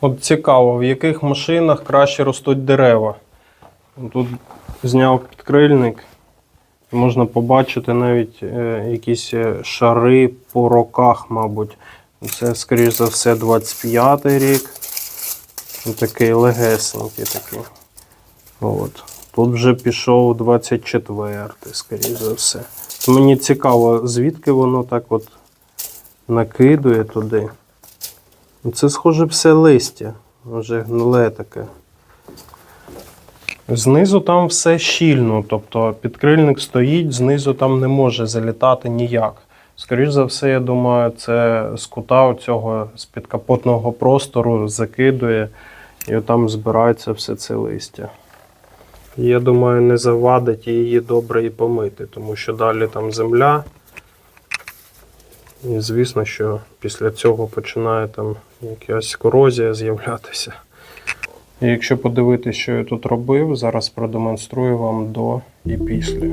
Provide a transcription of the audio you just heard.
От цікаво, в яких машинах краще ростуть дерева. Тут зняв підкрильник. Можна побачити навіть е, якісь е, шари по роках, мабуть. Це, скоріш за все, 25-й рік. Такий легесенький такий. От. Тут вже пішов 24-й, скоріш за все. Мені цікаво, звідки воно так от накидує туди. Ну, Це схоже все листя. Вже гниле таке. Знизу там все щільно, тобто підкрильник стоїть, знизу там не може залітати ніяк. Скоріше за все, я думаю, це з кута цього з підкапотного простору закидує і там збирається все це листя. Я думаю, не завадить її добре і помити, тому що далі там земля. І звісно, що після цього починає там якась корозія з'являтися. І якщо подивитися, що я тут робив, зараз продемонструю вам до і після.